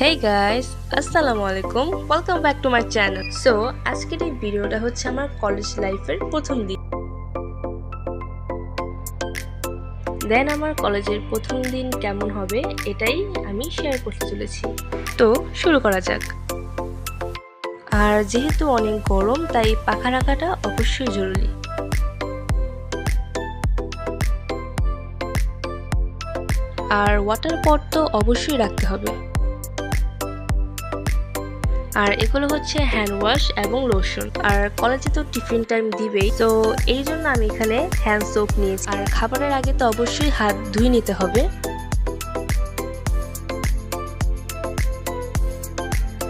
হেই guys আসসালামু আলাইকুম welcome back to my channel so আজকের এই ভিডিওটা হচ্ছে আমার কলেজ লাইফের প্রথম দিন। দেন আমার কলেজের প্রথম দিন কেমন হবে, এটাই আমি শেয়ার করতে চলেছি। তো, শুরু করা যাক। আর যেহেতু অনেক গরম, তাই পাখা রাখাটা অবশ্যই জরুরি। আর ওয়াটার পট তো অবশ্যই রাখতে হবে। আর এগুলো হচ্ছে হ্যান্ড ওয়াশ এবং লোশন আর কলেজে তো টিফিন টাইম দিবেই, তো এই জন্য আমি এখানে হ্যান্ড সোপ নিয়েছি। আর খাবারের আগে তো অবশ্যই হাত ধুয়ে নিতে হবে।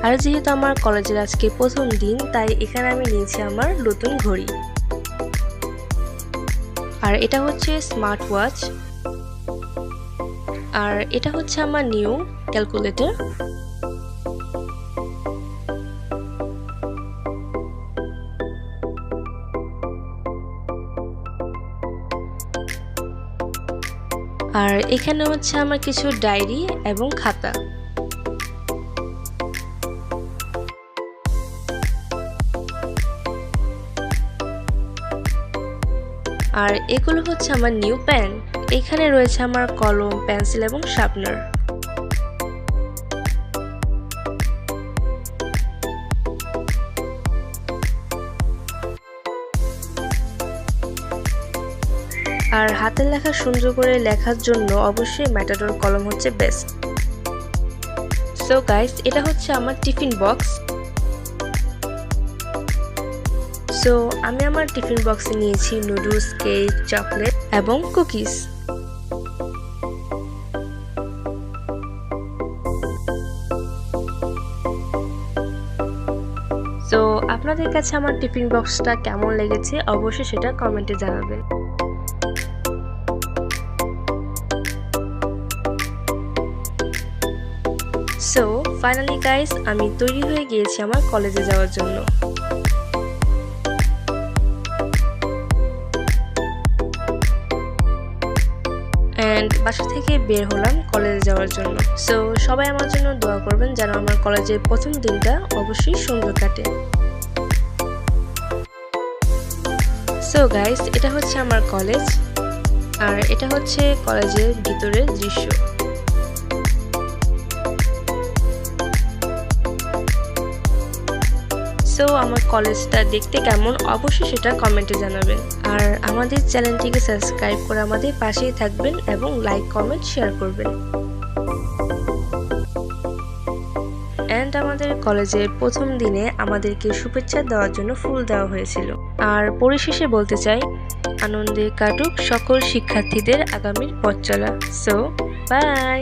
আর যেহেতু আমার কলেজের আজকে প্রথম দিন, তাই এখানে আমি নিয়েছি আমার নতুন ঘড়ি। আর এটা হচ্ছে স্মার্ট ওয়াচ আর এটা হচ্ছে আমার নিউ ক্যালকুলেটর আর এখানে হচ্ছে আমার কিছু ডায়েরি এবং খাতা। আর এগুলো হচ্ছে আমার নিউ প্যান এখানে রয়েছে আমার কলম, পেন্সিল এবং শার্পনার। আর হাতের লেখা সুন্দর করে লেখার জন্য অবশ্যই ম্যাটাডোর কলম হচ্ছে বেস্ট সো গাইস এটা হচ্ছে আমার টিফিন বক্স সো আমি আমার টিফিন বক্সে নিয়েছি নুডলস কেক চকলেট এবং কুকিজ সো আপনাদের কাছে আমার টিফিন বক্সটা কেমন লেগেছে? অবশ্যই সেটা কমেন্টে জানাবেন। সো ফাইনালি গাইস আমি তৈরি হয়ে গিয়েছি আমার কলেজে যাওয়ার জন্য। অ্যান্ড বাসা থেকে বের হলাম কলেজে যাওয়ার জন্য। সো সবাই আমার জন্য দোয়া করবেন যেন আমার কলেজের প্রথম দিনটা অবশ্যই সুন্দর কাটে। সো গাইস এটা হচ্ছে আমার কলেজ আর এটা হচ্ছে কলেজের ভিতরের দৃশ্য। সো আমার কলেজটা দেখতে কেমন? অবশ্যই সেটা কমেন্টে জানাবেন আর আমাদের চ্যানেলটিকে সাবস্ক্রাইব করে আমাদের পাশেই থাকবেন এবং লাইক কমেন্ট শেয়ার করবেন। অ্যান্ড আমাদের কলেজের প্রথম দিনে আমাদেরকে শুভেচ্ছা দেওয়ার জন্য ফুল দেওয়া হয়েছিল। আর পরিশেষে বলতে চাই, আনন্দে কাটুক সকল শিক্ষার্থীদের আগামীর পথ চলা। So by